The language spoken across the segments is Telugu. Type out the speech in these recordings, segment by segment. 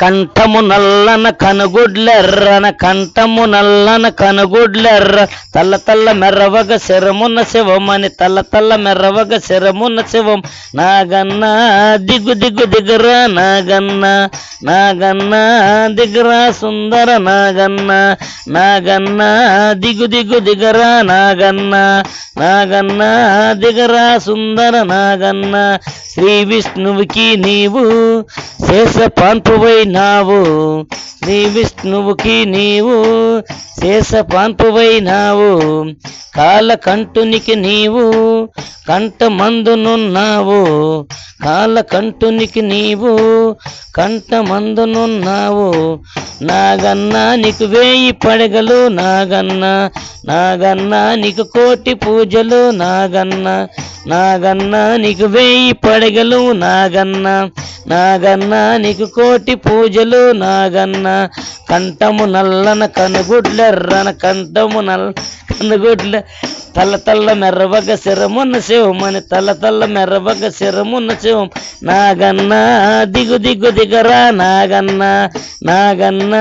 కంఠము నల్లన కనుగుడ్లెర్రన కంఠము నల్లన కనుగుడ్లెర్ర. తల్ల తల్ల మెర్రవగ శరమున్న శివమని తల్ల తల్ల మెర్రవగ శరమున్న శివం. నాగన్న దిగు దిగు దిగురా నాగన్న నాగన్న దిగురా సుందర నాగన్న నాగన్న దిగు దిగు దిగరా నాగన్న నాగన్న దిగరా సుందర నాగన్న. శ్రీ విష్ణువుకి నీవు శేష పాన్పువైనావు శ్రీ విష్ణువుకి నీవు శేష కాలకంటునికి నీవు కంఠమందునున్నావు. కాలకంఠునికి నీవు కంఠమందునున్నావు. నాగన్న నీకు వేయి పడగలు నాగన్న నాగన్న నీకు కోటి పూజలు నాగన్న నాగన్న నీకు వేయి పడగలు నాగన్న నాగన్న నీకు కోటి పూజలు నాగన్న. కంఠము నల్లన కనుగుడ్లెర్రన కంఠము నల్ల కనుగుడ్ల తల్ల తల్ల మెర్రవగ శిరమున్న శివమని తల్ల తల్ల మెర్రవగ శిరమున్న శివం. నాగన్న దిగు దిగు దిగరా నాగన్న. నాగన్న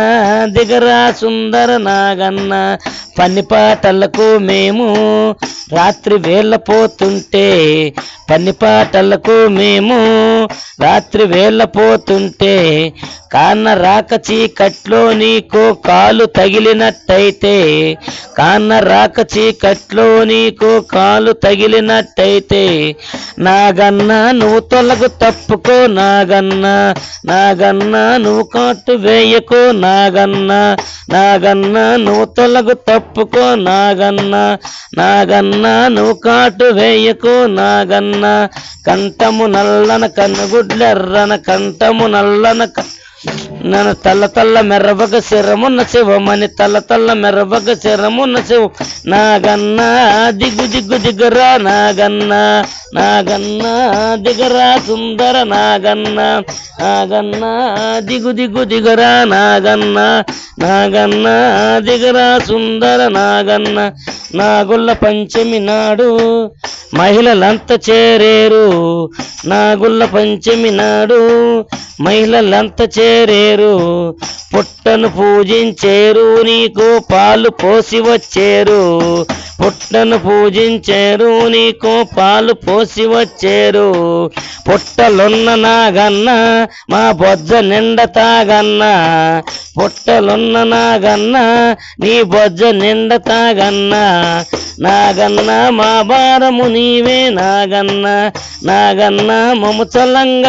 దిగరా సుందర నాగన్న. పని పాటలకు మేము రాత్రి వేళ పోతుంటే పని పాటలకు మేము రాత్రి వేళ పోతుంటే కాన్న రాక చీకట్లో నీకు కాలు తగిలినట్టయితే కాన్న రాక చీకట్లో నీకు కాలు తగిలినట్టయితే నాగన్న నువ్వు తొలగు తప్పుకో నాగన్న నాగన్న నువ్వు కాటు వేయకు నాగన్న నాగన్న నువ్వు తొలగు తప్పుకో నాగన్న నాగన్న నువ్వు కాటు వేయకు నాగన్న కంఠము నల్లన కన్నుగుడ్లెర్రన కంఠము నల్లన నన్ను తల్ల తల్ల మెర్రబగ శరమున్న శివమని తల్ల తల్ల మెర్రబగ శరమున్న శివం నాగన్న దిగు దిగు దిగురా నాగన్న నాగన్న దిగరా సుందర నాగన్న. నాగన్న దిగు దిగు దిగరా నాగన్న నాగన్న దిగరా సుందర నాగన్న. నాగుల్ల పంచమి నాడు మహిళలంత చేరేరు. నాగుల్ల పంచమి నాడు మహిళలంత చేరేరు. పుట్టను పూజించేరు నీకు పాలు పోసి వచ్చేరు. పుట్టను పూజించేరు నీకు పాలు పోసి వచ్చేరు. పుట్టలున్న నాగన్న మా బొజ్జ నిండ తాగన్న. పుట్టలున్న నాగన్న నీ బొజ్జ నిండ తాగన్న. నాగన్న మా భారము నీవే నాగన్న. నాగన్న మము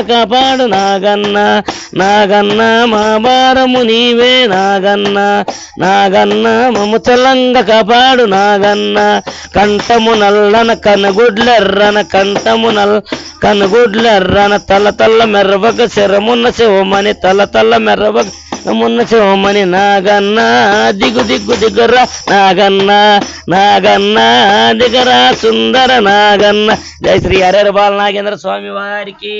కాపాడు నాగన్న. నాగన్న మా భారము నీవే నాగన్న. నాగన్న మము కాపాడు నాగన్న. కంఠము నల్లన కనుగుడ్లెర్రన కంఠము నల్ కనుగుడ్లెర్రన తల తల్ల మెరవక శరమున్న శివమని తల తల్ల మెరవక మున్న చోమని నాగన్న దిగు దిగ్గు దిగురా నాగన్న నాగన్న దిగరా సుందర నాగన్న. జై శ్రీ హరిహర బాల నాగేంద్ర స్వామి వారికి.